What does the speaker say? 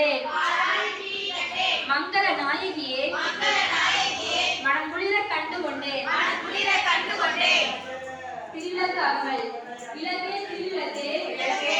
கண்டே மங்கள நாயகியே. மனம் குளிர கண்டு கொண்டேன் கண்டு கொண்டேன் இலக்கே தில்லக்கே